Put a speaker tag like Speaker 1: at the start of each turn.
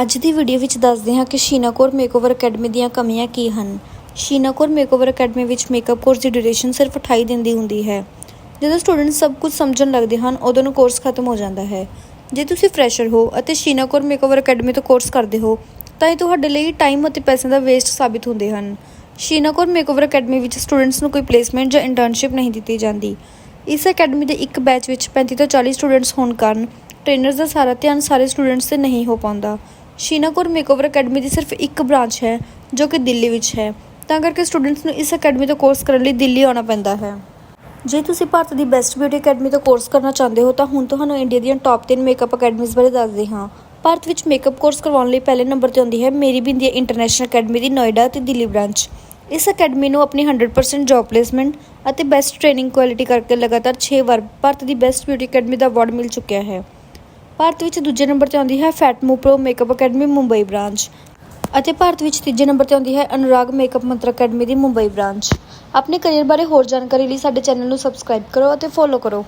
Speaker 1: ਅੱਜ ਦੀ ਵੀਡੀਓ ਵਿੱਚ ਦੱਸਦੇ ਹਾਂ ਕਿ ਸ਼ੀਨਾਕੋਰ ਮੇਕਓਵਰ ਅਕੈਡਮੀ ਦੀਆਂ ਕਮੀਆਂ ਕੀ ਹਨ। ਸ਼ੀਨਾਕੋਰ ਮੇਕਓਵਰ ਅਕੈਡਮੀ ਵਿੱਚ ਮੇਕਅਪ ਕੋਰਸ ਦੀ ਡਿਊਰੇਸ਼ਨ ਸਿਰਫ 28 ਦਿਨ ਦੀ ਹੁੰਦੀ ਹੈ। ਜਦੋਂ ਸਟੂਡੈਂਟ ਸਭ ਕੁਝ ਸਮਝਣ ਲੱਗਦੇ ਹਨ, ਉਦੋਂ ਨੂੰ ਕੋਰਸ ਖਤਮ ਹੋ ਜਾਂਦਾ ਹੈ। ਜੇ ਤੁਸੀਂ ਫਰੈਸ਼ਰ ਹੋ ਅਤੇ ਸ਼ੀਨਾਕੋਰ ਮੇਕਓਵਰ ਅਕੈਡਮੀ ਤੋਂ ਕੋਰਸ ਕਰਦੇ ਹੋ, ਤਾਂ ਇਹ ਤੁਹਾਡੇ ਲਈ ਟਾਈਮ ਅਤੇ ਪੈਸੇ ਦਾ ਵੇਸਟ ਸਾਬਿਤ ਹੁੰਦੇ ਹਨ। ਸ਼ੀਨਾਕੋਰ ਮੇਕਓਵਰ ਅਕੈਡਮੀ ਵਿੱਚ ਸਟੂਡੈਂਟਸ ਨੂੰ ਕੋਈ ਪਲੇਸਮੈਂਟ ਜਾਂ ਇੰਟਰਨਸ਼ਿਪ ਨਹੀਂ ਦਿੱਤੀ ਜਾਂਦੀ। ਇਸ ਅਕੈਡਮੀ ਦੇ ਇੱਕ ਬੈਚ ਵਿੱਚ 35 ਤੋਂ 40 ਸਟੂਡੈਂਟਸ ਹੋਣ ਕਾਰਨ ਟ੍ਰੇਨਰਸ ਦਾ ਸਾਰਾ ਧਿਆਨ ਸਾਰੇ ਸਟੂਡੈਂਟਸ ਤੇ ਨਹੀਂ ਹੋ ਪਾਉਂਦਾ। ਸ਼ੀਨਾਕੋਰ ਮੇਕਓਵਰ ਅਕੈਡਮੀ ਦੀ ਸਿਰਫ ਇੱਕ ਬ੍ਰਾਂਚ ਹੈ, ਜੋ ਕਿ ਦਿੱਲੀ ਵਿੱਚ ਹੈ। ਤਾਂ ਕਰਕੇ ਸਟੂਡੈਂਟਸ ਨੂੰ ਇਸ ਅਕੈਡਮੀ ਤੋਂ ਕੋਰਸ ਕਰਨ ਲਈ ਦਿੱਲੀ ਆਉਣਾ ਪੈਂਦਾ ਹੈ। ਜੇ ਤੁਸੀਂ ਭਾਰਤ ਦੀ ਬੈਸਟ ਬਿਊਟੀ ਅਕੈਡਮੀ ਤੋਂ ਕੋਰਸ ਕਰਨਾ ਚਾਹੁੰਦੇ ਹੋ, ਤਾਂ ਹੁਣ ਤੁਹਾਨੂੰ ਇੰਡੀਆ ਦੀਆਂ ਟੌਪ 3 ਮੇਕਅਪ ਅਕੈਡਮੀਜ਼ ਬਾਰੇ ਦੱਸਦੇ ਹਾਂ। ਭਾਰਤ ਵਿੱਚ ਮੇਕਅਪ ਕੋਰਸ ਕਰਵਾਉਣ ਲਈ ਪਹਿਲੇ ਨੰਬਰ ਤੇ ਆਉਂਦੀ ਹੈ ਮੇਰੀ ਬਿੰਦੀਆ ਇੰਟਰਨੈਸ਼ਨਲ ਅਕੈਡਮੀ ਦੀ ਨੋਇਡਾ ਅਤੇ ਦਿੱਲੀ ਬ੍ਰਾਂਚ ਇਸ ਅਕੈਡਮੀ ਨੂੰ ਆਪਣੀ 100% ਜੌਬ ਪਲੇਸਮੈਂਟ ਅਤੇ ਬੈਸਟ ਟ੍ਰੇਨਿੰਗ ਕੁਆਲਿਟੀ ਕਰਕੇ ਲਗਾਤਾਰ 6 ਵਾਰ ਭਾਰਤ ਦੀ ਬੈਸਟ ਬਿਊਟੀ ਅਕੈਡਮੀ ਦਾ ਅਵਾਰਡ ਮਿਲ ਚੁੱਕਿਆ ਹੈ। ਭਾਰਤ ਵਿੱਚ ਦੂਜੇ ਨੰਬਰ ਤੇ ਆਉਂਦੀ ਹੈ fat pro makeup academy Mumbai branch ਅਤੇ ਭਾਰਤ ਵਿੱਚ ਤੀਜੇ ਨੰਬਰ ਤੇ ਆਉਂਦੀ ਹੈ ਅਨੁਰਾਗ ਮੇਕਅਪ ਮੰਤਰ ਅਕੈਡਮੀ ਦੀ ਮੁੰਬਈ ਬ੍ਰਾਂਚ ਆਪਣੇ ਕਰੀਅਰ ਬਾਰੇ ਹੋਰ ਜਾਣਕਾਰੀ ਲਈ ਸਾਡੇ ਚੈਨਲ ਨੂੰ ਸਬਸਕ੍ਰਾਈਬ ਕਰੋ ਅਤੇ ਫੋਲੋ ਕਰੋ।